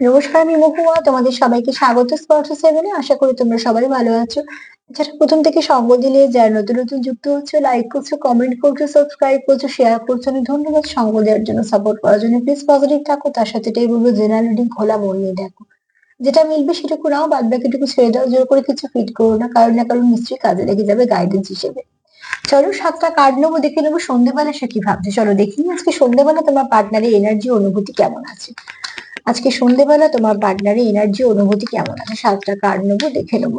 নমস্কার আমি মহুয়া, তোমাদের সবাইকে স্বাগত স্পর্শ সেভেনে আশা করি তোমরা সবাই ভালো আছো। যারা প্রথম থেকে সঙ্গ দিলে, যারা নতুন নতুন যুক্ত হচ্ছে লাইক করছ কমেন্ট করছ সাবস্ক্রাইব করছ শেয়ার করছ ধন্যবাদ সঙ্গ দেওয়ার জন্য সাপোর্ট করার জন্য। প্লিজ পজিটিভ থাকো, তার সাথে এটাই বলব জেনারেল রিডিং খোলা মন নিয়ে দেখো। যেটা মিলবে সেটুকু নাও, বাদ বাকিটুকু ছেড়ে দাও, জোর করে কিছু ফিট করো না, কারণ না কারণ নিশ্চয়ই কাজে লেগে যাবে গাইডেন্স হিসেবে। চলো, সাতটা কার্ড নেব, দেখে নেব সন্ধ্যেবেলা সে কি ভাবছে? চলো দেখি, আজকে সন্ধ্যেবেলা তোমার পার্টনারের এনার্জি অনুভূতি কেমন আছে? আজকে সন্ধ্যেবেলা তোমার পার্টনারের এনার্জি অনুভূতি কেমন আছে? সাতটা কার্ড নেব, দেখে নেব।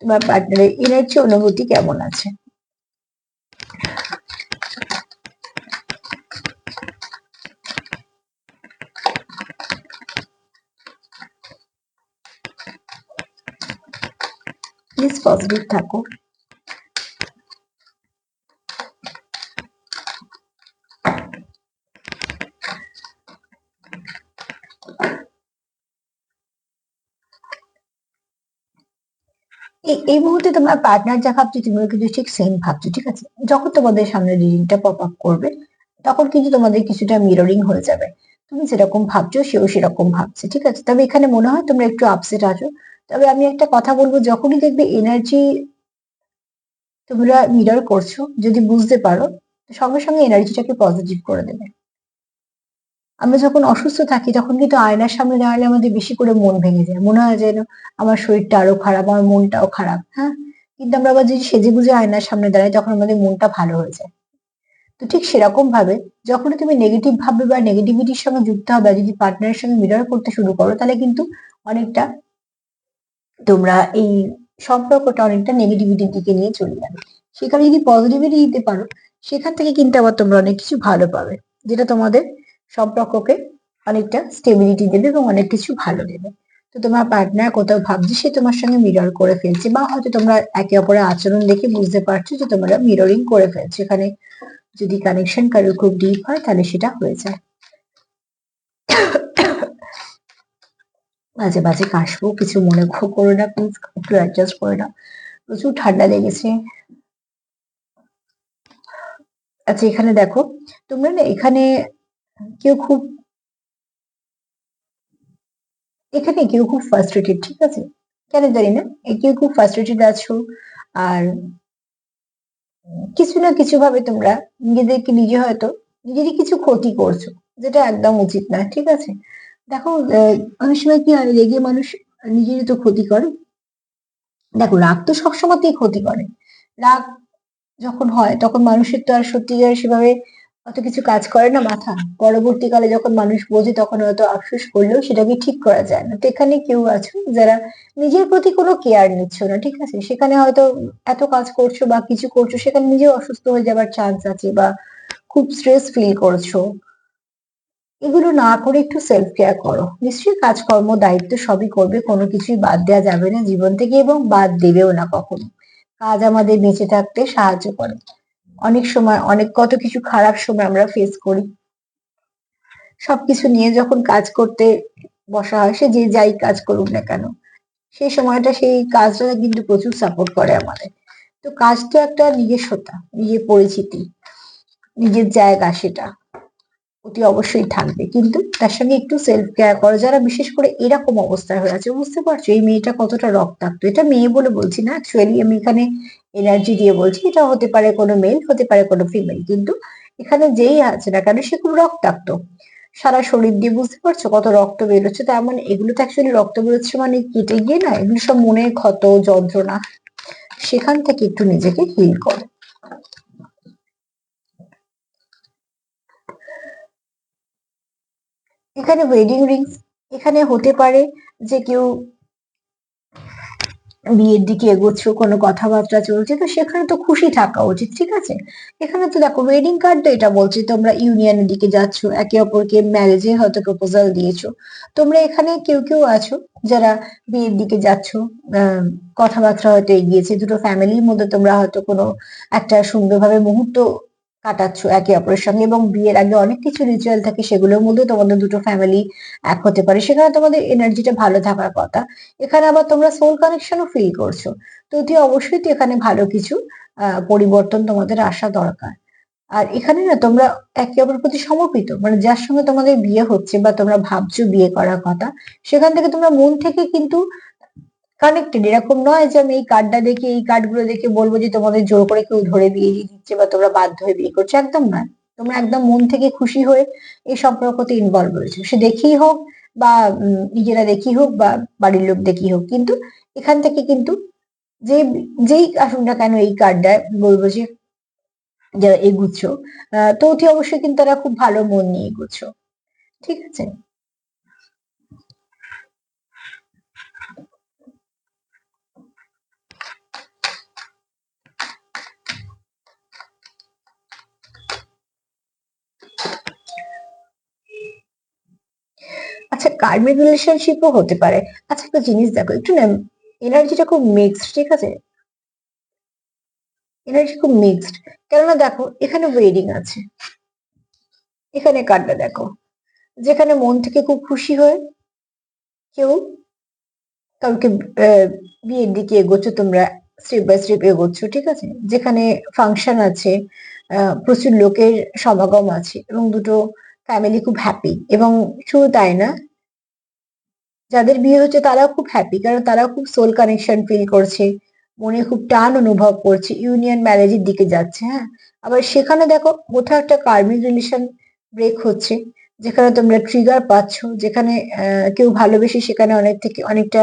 তোমার পার্টনারের এনার্জি অনুভূতি কেমন আছে? প্লিজ পজিটিভ থাকো। এই মুহূর্তে তোমার পার্টনার যা ভাবছ, তুমিও কিন্তু ঠিক সেম ভাবছ, ঠিক আছে? যখন তোমাদের সামনে রিডিংটা পপ আপ করবে, তখন কিন্তু তোমাদের কিছুটা মিররিং হয়ে যাবে। তুমি যেরকম ভাবছ, সেও সেরকম ভাবছে, ঠিক আছে? তবে এখানে মনে হয় তোমরা একটু আপসেট আছো। তবে আমি একটা কথা বলব, যখনই দেখবে এনার্জি তোমরা মিরর করছ, যদি বুঝতে পারো, সঙ্গে সঙ্গে এনার্জিটাকে পজিটিভ করে দেবে। আমরা যখন অসুস্থ থাকি, তখন কিন্তু আয়নার সামনে দাঁড়ালে আমাদের বেশি করে মন ভেঙে যায়। মনে হয় যেন আমার শরীরটা আরও খারাপ, আমার মনটাও খারাপ হ্যাঁ? কিন্তু আমরা আবার যদি সেজে গুজে আয়নার সামনে দাঁড়াই, তখন আমাদের মনটা ভালো হয়ে যায়। তো ঠিক সেরকম ভাবে যখন তুমি নেগেটিভ ভাবে বা নেগেটিভিটির সঙ্গে যুক্ত হবে যদি পার্টনারের সঙ্গে মিরর করতে শুরু করো, তাহলে কিন্তু অনেকটা তোমরা এই সম্পর্কটা অনেকটা নেগেটিভিটির দিকে নিয়ে চলে যাবে। সেখানে যদি পজিটিভিটি দিতে পারো, সেখান থেকে কিন্তু আবার তোমরা অনেক কিছু ভালো পাবে, যেটা তোমাদের সম্পর্ককে অনেকটা স্টেবিলিটি দেবে এবং অনেক কিছু ভালো দেবে। তো তোমার পার্টনার কোথাও ভাবছে সে তোমার সঙ্গে মিরর করে ফেলছে বা হয়তো তোমরা একে অপরের আচরণ দেখে বুঝতে পারছ যে তোমরা মিররিং করে ফেলছো। এখানে যদি কানেকশন কারোর খুব ডিপ হয় তাহলে সেটা হয়ে যায়। মাঝে মাঝে কাশবো, কিছু মনে করো না প্লিজ একটু অ্যাডজাস্ট করে নাও। প্রচুর ঠান্ডা লেগেছে। আচ্ছা এখানে দেখো, তোমরা না এখানে কেউ খুব এখানে কেউ খুব ফার্স্ট্রেটেড ঠিক আছে? কেন জানি না কেউ খুব ফার্স্ট্রেটেড আছো আর কিছু না কিছু ভাবে তোমরা নিজেদেরকে নিজে হয়তো নিজেরই কিছু ক্ষতি করছ, যেটা একদম উচিত না, ঠিক আছে? দেখো অনেক সময় কি হয়, রেগে মানুষ নিজেরই তো ক্ষতি করে। দেখো, রাগ তো সবসময়তেই ক্ষতি করে। রাগ যখন হয়, তখন মানুষের তো আর সত্যিকার সেভাবে অত কিছু কাজ করে না মাথা। পরবর্তীকালে যখন মানুষ বোঝে, তখন হয়তো আফসোস করলেও সেটাকে ঠিক করা যায় না। তো এখানে কেউ আছো? যারা নিজের প্রতি কোনো কেয়ার নিচ্ছ না, ঠিক আছে? সেখানে হয়তো এত কাজ করছ বা কিছু করছ, সেখানে নিজেও অসুস্থ হয়ে যাবার চান্স আছে বা খুব স্ট্রেস ফিল করছ। এগুলো না করে একটু সেলফ কেয়ার করো। নিশ্চয়ই কাজকর্ম, দায়িত্ব সবই করবে, কোনো কিছুই বাদ দেওয়া যাবে না জীবন থেকে এবং বাদ দেবেও না কখনো। কাজ আমাদের বেঁচে থাকতে সাহায্য করে। অনেক সময়, অনেক কত কিছু খারাপ সময় আমরা ফেস করি। সবকিছু নিয়ে যখন কাজ করতে বসা হয়, সে যে যাই কাজ করুক না কেন, সেই সময়টা সেই কাজটা কিন্তু প্রচুর সাপোর্ট করে আমাদের। তো কাজটা একটা নিজস্বতা, নিজের পরিচিতি, নিজের জায়গা সেটা। অতি অবশ্যই থাকবে। কিন্তু তার সঙ্গে একটু সেলফ কেয়ার করো। যারা বিশেষ করে এরকম অবস্থায় হয়ে আছে, বুঝতে পারছ এই মেয়েটা কতটা রক্তাক্ত। এটা মেয়ে বলে বলছি না। অ্যাকচুয়ালি আমি এখানে এনার্জি দিয়ে বলছি, এটা হতে পারে কোনো মেল হতে পারে কোনো ফিমেল কিন্তু এখানে যেই আছে না কেন, সে খুব রক্তাক্ত। সারা শরীর দিয়ে বুঝতে পারছ কত রক্ত বেরোচ্ছে? তার মানে এগুলো তো অ্যাকচুয়ালি রক্ত বেরোচ্ছে মানে কেটে গিয়ে না, এগুলো সব মনের ক্ষত, যন্ত্রণা, সেখান থেকে একটু নিজেকে হিল করো। এখানে ওয়েডিং রিংস এখানে হতে পারে যে কেউ বিয়ের দিকে এগোচ্ছ, কোনো কথাবার্তা চলছে, তো সেখানে তো খুশি থাকা উচিত, ঠিক আছে? এখানে তো দেখো ওয়েডিং কার্ড এটা বলছে, তোমরা ইউনিয়নের দিকে যাচ্ছ, একে অপরকে ম্যারেজে হয়তো প্রপোজাল দিয়েছ, তোমরা এখানে কেউ কেউ আছো যারা বিয়ের দিকে যাচ্ছ কথাবার্তা হয়তো এগিয়েছে, দুটো ফ্যামিলির মধ্যে তোমরা হয়তো কোনো একটা সুন্দরভাবে মুহূর্ত কাটাচ্ছ একে অপরের সঙ্গে এবং বিয়ের আগে অনেক কিছু রিচুয়াল থাকে, সেগুলোর মধ্যে তোমাদের দুটো ফ্যামিলি এক হতে পারে। সেখানে তোমাদের এনার্জিটা ভালো থাকার কথা। এখানে আবার তোমরা সোল কানেকশনও ফিল করছ। তো অতি অবশ্যই তো এখানে ভালো কিছু পরিবর্তন তোমাদের আসা দরকার। আর এখানে না তোমরা একে অপরের প্রতি সমর্পিত মানে যার সঙ্গে তোমাদের বিয়ে হচ্ছে বা তোমরা ভাবছ বিয়ে করার কথা, সেখান থেকে তোমরা মন থেকে কিন্তু কানেক্টেড এরকম নয় যে আমি এই কার্ডটা দেখে, এই কার্ডগুলো দেখে বলব যে তোমাদের জোর করে কেউ ধরে বিয়ে দিয়ে দিচ্ছে বা তোমরা বাধ্য হয়ে বিয়ে করছ, একদম নয়। তোমরা একদম মন থেকে খুশি হয়ে এই সম্পর্কতে ইনভলভ রয়েছে। সে দেখেই হোক বা নিজেরা দেখি হোক বা বাড়ির লোক দেখি হোক, কিন্তু এখান থেকে কিন্তু যে, যেই আসুন না কেন এই কার্ডটা বলব যে, যারা এগুচ্ছ তো অতি অবশ্যই কিন্তু তারা খুব ভালো মন নিয়ে এগুচ্ছ। ঠিক আছে? আচ্ছা কার্মিক রিলেশনশিপও হতে পারে। আচ্ছা একটা জিনিস দেখো, একটু না এনার্জিটা খুব মিক্সড ঠিক আছে? এনার্জি খুব মিক্সড কেননা দেখো, এখানে ওয়েডিং আছে। এখানে কার্ডটা দেখো। যেখানে মন থেকে খুব খুশি হয়ে কেউ কাউকে বিয়ের দিকে এগোচ্ছ, তোমরা স্টেপ বাই স্টেপ এগোচ্ছ, ঠিক আছে? যেখানে ফাংশন আছে প্রচুর লোকের সমাগম আছে এবং দুটো ফ্যামিলি খুব হ্যাপি এবং শুধু তাই না, যাদের বিয়ে হচ্ছে তারাও খুব হ্যাপি কারণ তারাও খুব সোল কানেকশন ফিল করছে, মনে খুব টান অনুভব করছে ইউনিয়ন ম্যারেজের দিকে যাচ্ছে হ্যাঁ? আবার সেখানে দেখো কোথাও একটা কার্মিক রিলেশন ব্রেক হচ্ছে, যেখানে তোমরা ট্রিগার পাচ্ছ, যেখানে কেউ ভালোবেসে সেখানে অনেক থেকে অনেকটা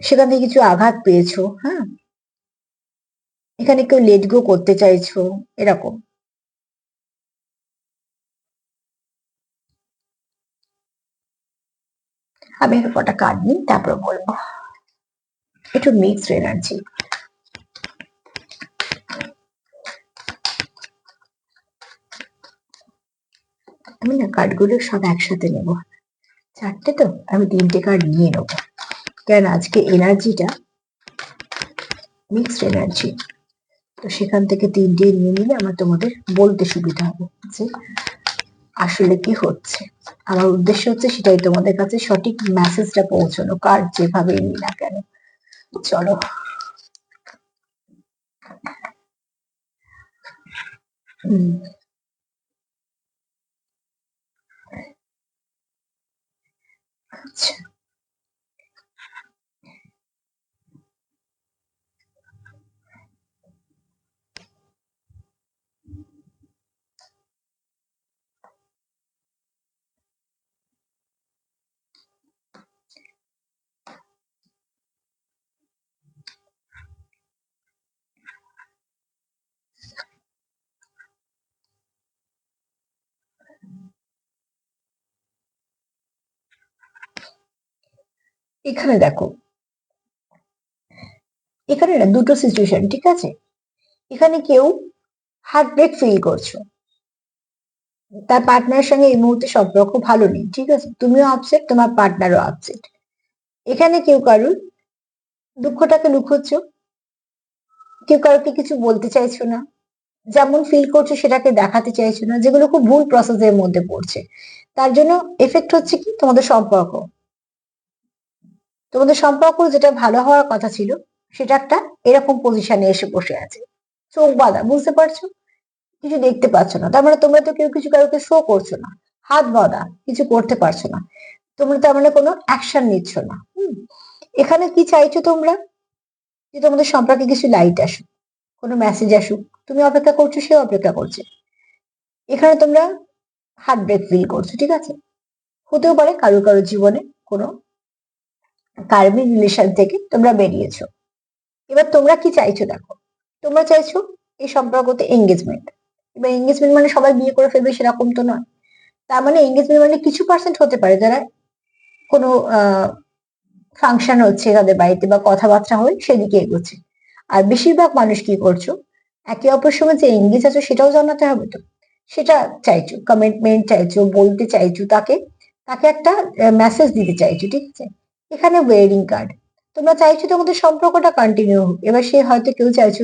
সেখান থেকে কিছু আঘাত পেয়েছ হ্যাঁ? এখানে কেউ লেট গো করতে চাইছো, এরকম? আমি একটা কটা কার্ড নিই, তারপর বলব। একটু মিক্সড এনার্জি আমি না কার্ডগুলো সব একসাথে নেব। চারটে তো, আমি তিনটে কার্ড নিয়ে নেব। কেন? আজকে এনার্জিটা মিক্সড এনার্জি তো সেখান থেকে তিনটে নিয়ে নিলে আমার তোমাদের বলতে সুবিধা হবে যে আসলে কি হচ্ছে। আমার উদ্দেশ্য হচ্ছে সেটাই তোমাদের কাছে সঠিক মেসেজটা পৌঁছানো, কার যেভাবে নি না কেন। চলো। আচ্ছা। এখানে দেখো। এখানে না দুটো সিচুয়েশন ঠিক আছে? এখানে কেউ হার্ট ব্রেক ফিল করছ। তার পার্টনারের সঙ্গে এই মুহূর্তে সম্পর্ক ভালো নেই, ঠিক আছে? তুমিও আপসেট তোমার পার্টনারও আপসেট এখানে কেউ কারুর দুঃখটাকে লুকোচ্ছ? কেউ কারোকে কিছু বলতে চাইছো না? যেমন ফিল করছ সেটাকে দেখাতে চাইছো না, যেগুলো খুব ভুল প্রসেসের মধ্যে পড়ছে। তার জন্য এফেক্ট হচ্ছে কি? তোমাদের সম্পর্ক। তোমাদের সম্পর্ক যেটা ভালো হওয়ার কথা ছিল, সেটা একটা এরকম পজিশনে এসে বসে আছে। চোখ বাঁধা, বুঝতে পারছ? কিছু দেখতে পাচ্ছ না। তার মানে তোমরা তো কেউ কিছু কাউকে শো করছ না। হাত বাঁধা, কিছু করতে পারছ না। তোমরা তার মানে কোনো অ্যাকশন নিচ্ছ না। হুম? এখানে কি চাইছো তোমরা? যে তোমাদের সম্পর্কে কিছু লাইট আসুক, কোনো মেসেজ আসুক। তুমি অপেক্ষা করছ সে অপেক্ষা করছে। এখানে তোমরা হার্ট ব্রেক ফিল করছ, ঠিক আছে? হতেও পারে কারও কারও জীবনে কোনো কার্মিক রিলেশন থেকে তোমরা বেরিয়েছো। এবার তোমরা কি চাইছো দেখো? তোমরা চাইছো এই সম্পর্কতে এঙ্গেজমেন্ট এবার এঙ্গেজমেন্ট মানে সবাই বিয়ে করে ফেলবে সেরকম তো নয়। তার মানে এঙ্গেজমেন্ট মানে কিছু পার্সেন্ট হতে পারে যারা কোনো ফাংশন হচ্ছে তাদের বাড়িতে বা কথাবার্তা হয় সেদিকে এগোচ্ছে। আর বেশিরভাগ মানুষ কি করছ? একে অপরের সঙ্গে যে এঙ্গেজ আছো সেটাও জানাতে হবে তো। সেটা চাইছো কমিটমেন্ট চাইছো, বলতে চাইছো তাকে তাকে একটা মেসেজ দিতে চাইছো, ঠিক আছে? এখানে ওয়েডিং কার্ড তোমরা চাইছো তোমাদের সম্পর্কটা কন্টিনিউ হোক। এবার সে হয়তো কেউ চাইছো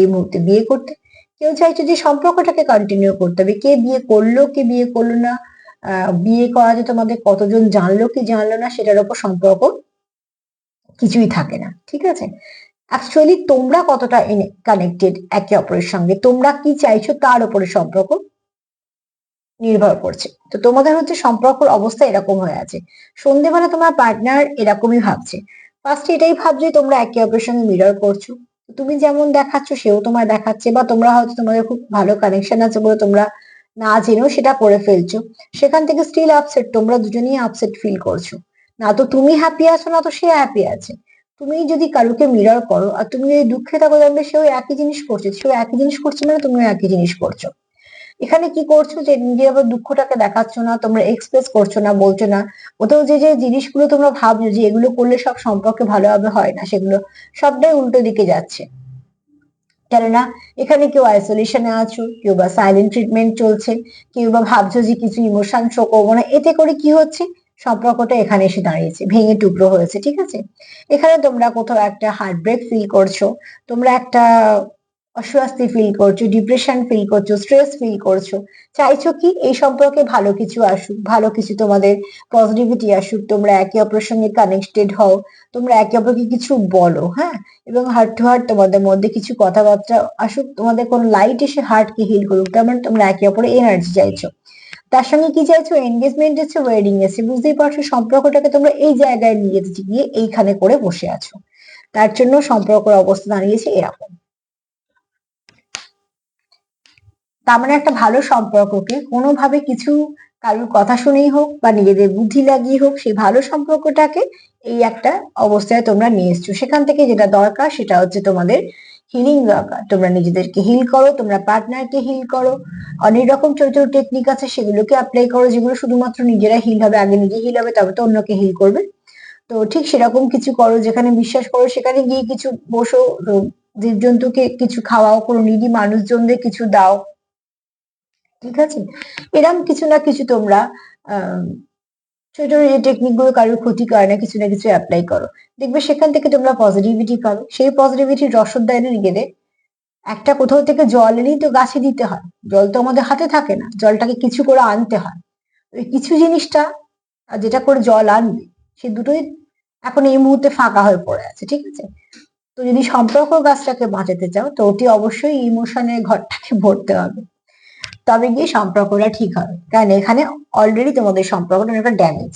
এই মুহূর্তে বিয়ে করতে। কেউ চাইছো যে সম্পর্কটাকে কন্টিনিউ করতে হবে। কে বিয়ে করল, কে বিয়ে করল না বিয়ে করাতে তোমাদের কতজন জানলো, কি জানলো না, সেটার উপর সম্পর্ক কিছুই থাকে না। ঠিক আছে? অ্যাকচুয়ালি তোমরা কতটা কানেক্টেড একে অপরের সঙ্গে? তোমরা কি চাইছো তার উপরে সম্পর্ক? নির্ভর করছে। তো তোমাদের হচ্ছে সম্পর্কের অবস্থা এরকম হয়ে আছে। সন্ধেবেলা তোমার পার্টনার এরকমই ভাবছে। ফার্স্ট এটাই ভাবছে তোমরা একে অপরের সঙ্গে মিরর করছ। তুমি যেমন দেখাচ্ছ সেও তোমার দেখাচ্ছে বা তোমরা হয়তো তোমাদের খুব ভালো কানেকশন আছে বলে তোমরা না জেনেও সেটা করে ফেলছো। সেখান থেকে স্টিল আপসেট তোমরা দুজনেই আপসেট ফিল করছ। না তো তুমি হ্যাপি আছো, না তো সে হ্যাপি আছে। তুমি যদি কারুকে মিরর করো আর তুমি যদি দুঃখে থাকো জানবে সেও একই জিনিস করছে। সেও একই জিনিস করছে মানে তুমিও একই জিনিস করছ। এখানে কি করছ যে নিজের আবার দুঃখটাকে দেখাচ্ছ না, তোমরা এক্সপ্রেস করছ না, বলছো না? ওতেও যে যে জিনিসগুলো তোমরা ভাবছ যে এগুলো করলে সব সম্পর্কে ভালোভাবে হয় না, সেগুলো সবটাই উল্টো দিকে যাচ্ছে। কেননা এখানে কেউ আইসোলেশনে আছো, কেউ বা সাইলেন্ট ট্রিটমেন্ট চলছে, কেউ বা ভাবছ যে কিছু ইমোশন শো করব না, এতে করে কি হচ্ছে? সম্পর্কটা এখানে এসে দাঁড়িয়েছে, ভেঙে টুকরো হয়েছে, ঠিক আছে? এখানে তোমরা কোথাও একটা হার্ট ব্রেক ফিল করছ, তোমরা একটা অস্বস্তি ফিল করছ ডিপ্রেশন ফিল করছ স্ট্রেস ফিল করছ, চাইছো কি এই সম্পর্কে ভালো কিছু আসুক, ভালো কিছু তোমাদের পজিটিভিটি আসুক, তোমরা একে অপরের সঙ্গে কানেক্টেড হও, তোমরা একে অপরকে কিছু বলো হ্যাঁ? এবং হার্ট টু হার্ট তোমাদের মধ্যে কিছু কথাবার্তা আসুক, তোমাদের কোনো লাইট এসে হার্টকে হিল করুক, তার মানে তোমরা একে অপরে এনার্জি চাইছো। তার সঙ্গে কি চাইছো? এনগেজমেন্ট আছে ওয়েডিং আছে বুঝতেই পারছ সম্পর্কটাকে তোমরা এই জায়গায় নিয়ে যেতে গিয়ে এইখানে করে বসে আছো। তার জন্য সম্পর্কের অবস্থা দাঁড়িয়েছে এরকম। তার মানে একটা ভালো সম্পর্ককে কোনোভাবে কিছু কারোর কথা শুনেই হোক বা নিজেদের বুদ্ধি লাগিয়ে হোক, সেই ভালো সম্পর্কটাকে এই একটা অবস্থায় তোমরা নিয়ে এসছো। সেখান থেকে যেটা দরকার, সেটা হচ্ছে তোমাদের হিলিং দরকার। তোমরা নিজেদেরকে হিল করো, তোমরা পার্টনারকে হিল করো। অনেক রকম ছোট ছোট টেকনিক আছে, সেগুলোকে অ্যাপ্লাই করো, যেগুলো শুধুমাত্র নিজেরা হিল হবে, আগে নিজে হিল হবে, তবে তো অন্যকে হিল করবে। তো ঠিক সেরকম কিছু করো, যেখানে বিশ্বাস করো, সেখানে গিয়ে কিছু বসো জীবজন্তুকে কিছু খাওয়াও, কোনো নিডি মানুষজনদের কিছু দাও। ঠিক আছে? এরম কিছু না কিছু তোমরা ছোট যে টেকনিকগুলো কারোর ক্ষতি করে না, কিছু না কিছু অ্যাপ্লাই করো। দেখবে সেখান থেকে তোমরা পজিটিভিটি পাবে। সেই পজিটিভিটির রসদ দেয় নিজেদের একটা কোথাও থেকে জল এনেই তো গাছে দিতে হয়। জল তো আমাদের হাতে থাকে না। জলটাকে কিছু করে আনতে হয়। ওই কিছু জিনিসটা যেটা করে জল আনবে, সে দুটোই এখন এই মুহূর্তে ফাঁকা হয়ে পড়ে আছে, ঠিক আছে? তো যদি সম্পর্ক গাছটাকে বাঁচাতে চাও, তো ওটি অবশ্যই ইমোশনের ঘরটাকে ভরতে হবে। তবে গিয়ে সম্পর্কটা ঠিক হবে। কারণ এখানে অলরেডি তোমাদের সম্পর্কটা অনেকটা ড্যামেজ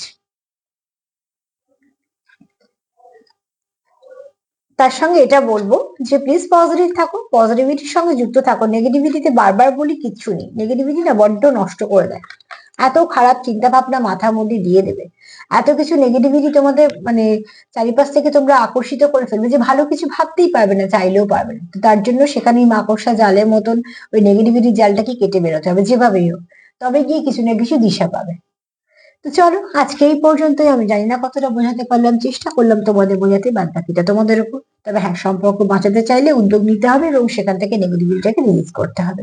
তার সঙ্গে এটা বলব যে প্লিজ পজিটিভ থাকো পজিটিভিটির সঙ্গে যুক্ত থাকো। নেগেটিভিটিতে বারবার বলি কিচ্ছু নেই। নেগেটিভিটি না বড্ড নষ্ট করে দেয়। এত খারাপ চিন্তা ভাবনা মাথার মধ্যে দিয়ে দেবে। এত কিছু নেগেটিভিটি তোমাদের মানে চারিপাশ থেকে তোমরা আকর্ষিত করে ফেলবে যে ভালো কিছু ভাবতেই পারবে না, চাইলেও পারবে না। তো তার জন্য সেখানেই মাকড়সা জালের মতন ওই নেগেটিভিটি জালটাকে কেটে বেরোতে হবে? যেভাবেই হোক, তবে গিয়ে কিছু না কিছু দিশা পাবে। তো চলো, আজকে এই পর্যন্তই। আমি জানি না কতটা বোঝাতে পারলাম, চেষ্টা করলাম তোমাদের বোঝাতে বাদ বাকিটা তোমাদের উপর তবে হ্যাঁ সম্পর্ক বাঁচাতে চাইলে উদ্যোগ নিতে হবে এবং সেখান থেকে নেগেটিভিটিটাকে রিলিজ করতে হবে।